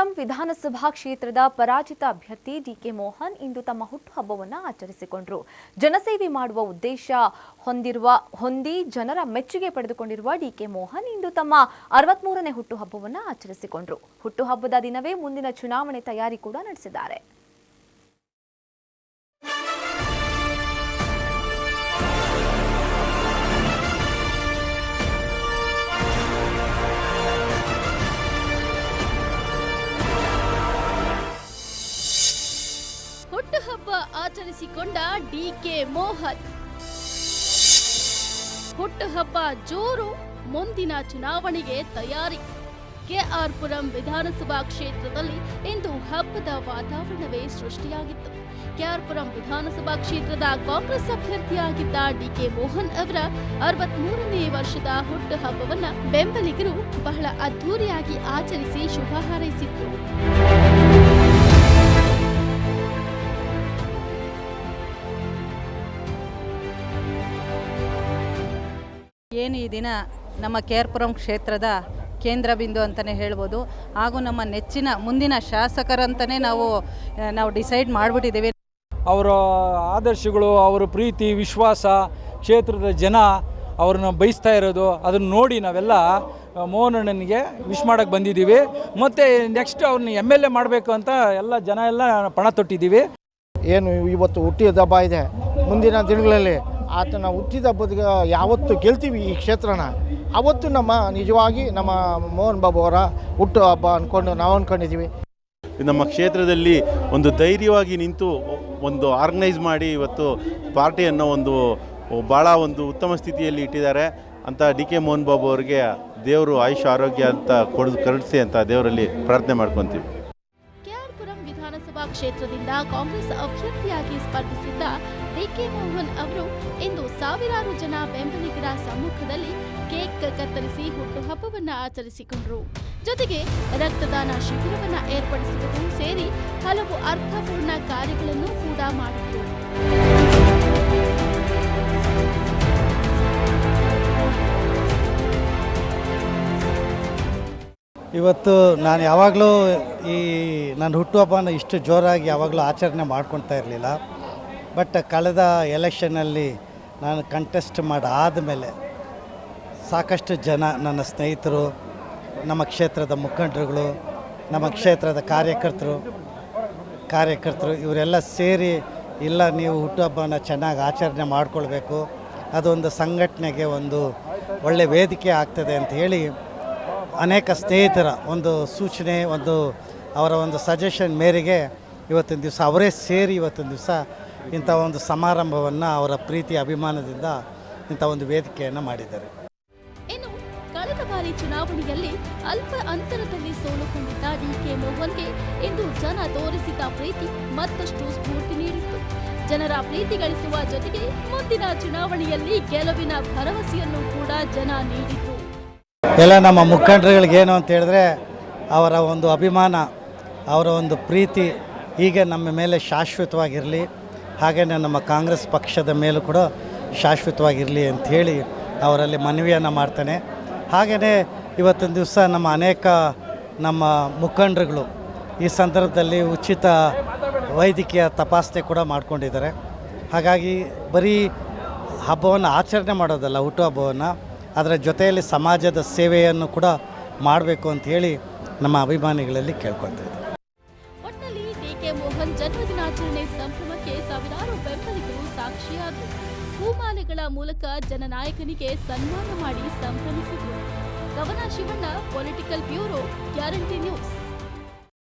ಕೆಆರ್ಪುರಂ ವಿಧಾನಸಭಾ ಕ್ಷೇತ್ರದ ಪರಾಜಿತ ಅಭ್ಯರ್ಥಿ ಡಿಕೆ ಮೋಹನ್ ಇಂದು ತಮ್ಮ ಹುಟ್ಟುಹಬ್ಬವನ್ನು ಆಚರಿಸಿಕೊಂಡರು. ಜನಸೇವೆ ಮಾಡುವ ಉದ್ದೇಶ ಹೊಂದಿರುವ, ಹೊಂದಿ ಜನರ ಮೆಚ್ಚುಗೆ ಪಡೆದುಕೊಂಡಿರುವ ಡಿಕೆ ಮೋಹನ್ ಇಂದು ತಮ್ಮ ಅರವತ್ಮೂರನೇ ಹುಟ್ಟುಹಬ್ಬವನ್ನು ಆಚರಿಸಿಕೊಂಡರು. ಹುಟ್ಟುಹಬ್ಬದ ದಿನವೇ ಮುಂದಿನ ಚುನಾವಣೆ ತಯಾರಿ ಕೂಡ ನಡೆಸಿದ್ದಾರೆ. ಆಚರಿಸಿಕೊಂಡ ಡಿಕೆ ಮೋಹನ್. ಹುಟ್ಟುಹಬ್ಬ ಜೋರು ಮುಂದಿನ ಚುನಾವಣೆಗೆ ತಯಾರಿ. ಕೆಆರ್ ಪುರಂ ವಿಧಾನಸಭಾ ಕ್ಷೇತ್ರದಲ್ಲಿ ಇಂದು ಹಬ್ಬದ ವಾತಾವರಣವೇ ಸೃಷ್ಟಿಯಾಗಿತ್ತು. ಕೆಆರ್ ಪುರಂ ವಿಧಾನಸಭಾ ಕ್ಷೇತ್ರದ ಕಾಂಗ್ರೆಸ್ ಅಭ್ಯರ್ಥಿಯಾಗಿದ್ದ ಡಿಕೆ ಮೋಹನ್ ಅವರ ಅರವತ್ಮೂರನೇ ವರ್ಷದ ಹುಟ್ಟುಹಬ್ಬವನ್ನು ಬೆಂಬಲಿಗರು ಬಹಳ ಅದ್ಧೂರಿಯಾಗಿ ಆಚರಿಸಿ ಶುಭ ಹಾರೈಸಿದ್ರು. ಏನು ಈ ದಿನ ನಮ್ಮ ಕೇರ್ಪುರಂ ಕ್ಷೇತ್ರದ ಕೇಂದ್ರ ಬಿಂದು ಅಂತಲೇ ಹೇಳ್ಬೋದು. ಹಾಗೂ ನಮ್ಮ ನೆಚ್ಚಿನ ಮುಂದಿನ ಶಾಸಕರಂತಲೇ ನಾವು ನಾವು ಡಿಸೈಡ್ ಮಾಡಿಬಿಟ್ಟಿದ್ದೀವಿ. ಅವರ ಆದರ್ಶಗಳು ಅವರ ಪ್ರೀತಿ ವಿಶ್ವಾಸ ಕ್ಷೇತ್ರದ ಜನ ಅವ್ರನ್ನ ಬಯಸ್ತಾ ಇರೋದು ಅದನ್ನು ನೋಡಿ ನಾವೆಲ್ಲ ಮೋಹನಣ್ಣನಿಗೆ ವಿಶ್ ಮಾಡೋಕ್ಕೆ ಬಂದಿದ್ದೀವಿ. ಮತ್ತು ನೆಕ್ಸ್ಟ್ ಅವ್ರನ್ನ ಎಂ ಎಲ್ ಎ ಮಾಡಬೇಕು ಅಂತ ಎಲ್ಲ ಜನ ಎಲ್ಲ ಪಣ ತೊಟ್ಟಿದ್ದೀವಿ. ಏನು ಇವತ್ತು ಹುಟ್ಟಿದ ಹಬ್ಬ ಇದೆ. ಮುಂದಿನ ದಿನಗಳಲ್ಲಿ ಆತನ ಹುಟ್ಟಿದ ಹಬ್ಬದ ಯಾವತ್ತು ಗೆಲ್ತೀವಿ ಈ ಕ್ಷೇತ್ರನ. ಅವತ್ತು ನಮ್ಮ ನಿಜವಾಗಿ ನಮ್ಮ ಮೋಹನ್ ಬಾಬು ಅವರ ಹುಟ್ಟು ಹಬ್ಬ ಅಂದ್ಕೊಂಡು ನಾವು ಅಂದ್ಕೊಂಡಿದ್ದೀವಿ ನಮ್ಮ ಕ್ಷೇತ್ರದಲ್ಲಿ ಒಂದು ಧೈರ್ಯವಾಗಿ ನಿಂತು ಒಂದು ಆರ್ಗನೈಸ್ ಮಾಡಿ ಇವತ್ತು ಪಾರ್ಟಿಯನ್ನು ಒಂದು ಭಾಳ ಒಂದು ಉತ್ತಮ ಸ್ಥಿತಿಯಲ್ಲಿ ಇಟ್ಟಿದ್ದಾರೆ ಅಂತ ಡಿ ಕೆ ಮೋಹನ್ ಬಾಬು ಅವರಿಗೆ ದೇವರು ಆಯುಷ್ ಆರೋಗ್ಯ ಅಂತ ಕೊಡ್ ಕರುಣಿಸಿ ಅಂತ ದೇವರಲ್ಲಿ ಪ್ರಾರ್ಥನೆ ಮಾಡ್ಕೊತೀವಿ. ಕೆಆರ್ಪುರಂ ವಿಧಾನಸಭಾ ಕ್ಷೇತ್ರದಿಂದ ಕಾಂಗ್ರೆಸ್ ಅಭ್ಯರ್ಥಿಯಾಗಿ ಸ್ಪರ್ಧಿಸಿದ್ದ ಡಿಕೆ ಮೋಹನ್ ಅವರು ಇಂದು ಸಾವಿರಾರು ಜನ ಬೆಂಬಲಿಗರ ಸಮ್ಮುಖದಲ್ಲಿ ಕೇಕ್ ಕತ್ತರಿಸಿ ಹುಟ್ಟುಹಬ್ಬವನ್ನ ಆಚರಿಸಿಕೊಂಡರು. ಜೊತೆಗೆ ರಕ್ತದಾನ ಶಿಬಿರವನ್ನು ಏರ್ಪಡಿಸುವುದು ಸೇರಿ ಹಲವು ಅರ್ಥಪೂರ್ಣ ಕಾರ್ಯಗಳನ್ನು ಕೂಡ ಮಾಡಿದರು. ಇವತ್ತು ನಾನು ಯಾವಾಗಲೂ ಈ ನನ್ನ ಹುಟ್ಟುಹಬ್ಬನ ಇಷ್ಟು ಜೋರಾಗಿ ಯಾವಾಗಲೂ ಆಚರಣೆ ಮಾಡ್ಕೊತಾ ಇರಲಿಲ್ಲ. ಬಟ್ ಕಳೆದ ಎಲೆಕ್ಷನಲ್ಲಿ ನಾನು ಕಂಟೆಸ್ಟ್ ಮಾಡಾದಮೇಲೆ ಸಾಕಷ್ಟು ಜನ ನನ್ನ ಸ್ನೇಹಿತರು, ನಮ್ಮ ಕ್ಷೇತ್ರದ ಮುಖಂಡರುಗಳು, ನಮ್ಮ ಕ್ಷೇತ್ರದ ಕಾರ್ಯಕರ್ತರು ಕಾರ್ಯಕರ್ತರು ಇವರೆಲ್ಲ ಸೇರಿ, ಇಲ್ಲ ನೀವು ಹುಟ್ಟುಹಬ್ಬನ ಚೆನ್ನಾಗಿ ಆಚರಣೆ ಮಾಡಿಕೊಳ್ಬೇಕು, ಅದೊಂದು ಸಂಘಟನೆಗೆ ಒಂದು ಒಳ್ಳೆಯ ವೇದಿಕೆ ಆಗ್ತದೆ ಅಂತ ಹೇಳಿ ಅನೇಕ ಸ್ನೇಹಿತರ ಒಂದು ಸೂಚನೆ, ಒಂದು ಅವರ ಒಂದು ಸಜೆಷನ್ ಮೇರೆಗೆ ಇವತ್ತಿನ ದಿವಸ ಅವರೇ ಸೇರಿ ಇವತ್ತಿನ ದಿವಸ ಇಂಥ ಒಂದು ಸಮಾರಂಭವನ್ನು ಅವರ ಪ್ರೀತಿ ಅಭಿಮಾನದಿಂದ ಇಂಥ ಒಂದು ವೇದಿಕೆಯನ್ನು ಮಾಡಿದ್ದಾರೆ. ಇನ್ನು ಕಳೆದ ಬಾರಿ ಚುನಾವಣೆಯಲ್ಲಿ ಅಲ್ಪ ಅಂತರದಲ್ಲಿ ಸೋಲುಕೊಂಡಿದ್ದ ಡಿಕೆ ಮೋಹನ್ಗೆ ಇಂದು ಜನ ತೋರಿಸಿದ ಪ್ರೀತಿ ಮತ್ತಷ್ಟು ಸ್ಫೂರ್ತಿ ನೀಡಿತ್ತು. ಜನರ ಪ್ರೀತಿ ಗಳಿಸುವ ಜೊತೆಗೆ ಮುಂದಿನ ಚುನಾವಣೆಯಲ್ಲಿ ಗೆಲುವಿನ ಭರವಸೆಯನ್ನು ಕೂಡ ಜನ ನೀಡಿತು ಎಲ್ಲ ನಮ್ಮ ಮುಖಂಡರುಗಳಿಗೆ ಏನು ಅಂತ ಹೇಳಿದ್ರೆ ಅವರ ಒಂದು ಅಭಿಮಾನ ಅವರ ಒಂದು ಪ್ರೀತಿ ಹೀಗೆ ನಮ್ಮ ಮೇಲೆ ಶಾಶ್ವತವಾಗಿರಲಿ. ಹಾಗೆಯೇ ನಮ್ಮ ಕಾಂಗ್ರೆಸ್ ಪಕ್ಷದ ಮೇಲೂ ಕೂಡ ಶಾಶ್ವತವಾಗಿರಲಿ ಅಂತ ಹೇಳಿ ಅವರಲ್ಲಿ ಮನವಿಯನ್ನು ಮಾಡ್ತೇನೆ. ಹಾಗೆಯೇ ಇವತ್ತಿನ ದಿವಸ ನಮ್ಮ ಅನೇಕ ನಮ್ಮ ಮುಖಂಡರುಗಳು ಈ ಸಂದರ್ಭದಲ್ಲಿ ಉಚಿತ ವೈದ್ಯಕೀಯ ತಪಾಸಣೆ ಕೂಡ ಮಾಡ್ಕೊಂಡಿದ್ದಾರೆ. ಹಾಗಾಗಿ ಬರೀ ಹಬ್ಬವನ್ನು ಆಚರಣೆ ಮಾಡೋದಲ್ಲ ಹುಟ್ಟುಹಬ್ಬವನ್ನು ಅದರ ಜೊತೆಯಲ್ಲಿ ಸಮಾಜದ ಸೇವೆಯನ್ನು ಕೂಡ ಮಾಡಬೇಕು ಅಂತ ಹೇಳಿ ನಮ್ಮ ಅಭಿಮಾನಿಗಳಲ್ಲಿ ಕೇಳ್ಕೊಳ್ತಾ ಡಿಕೆ ಮೋಹನ್ ಜನ್ಮದಿನಾಚರಣೆ ಸಂಭ್ರಮಕ್ಕೆ ಸಾವಿರಾರು ಬೆಂಬಲಿಗರು ಸಾಕ್ಷಿಯಾದರು. ಹೂಮಾಲೆಗಳ ಮೂಲಕ ಜನನಾಯಕನಿಗೆ ಸನ್ಮಾನ ಮಾಡಿ ಸಂಭ್ರಮಿಸಿದರು. ಗವನ Shivanna political bureau guarantee news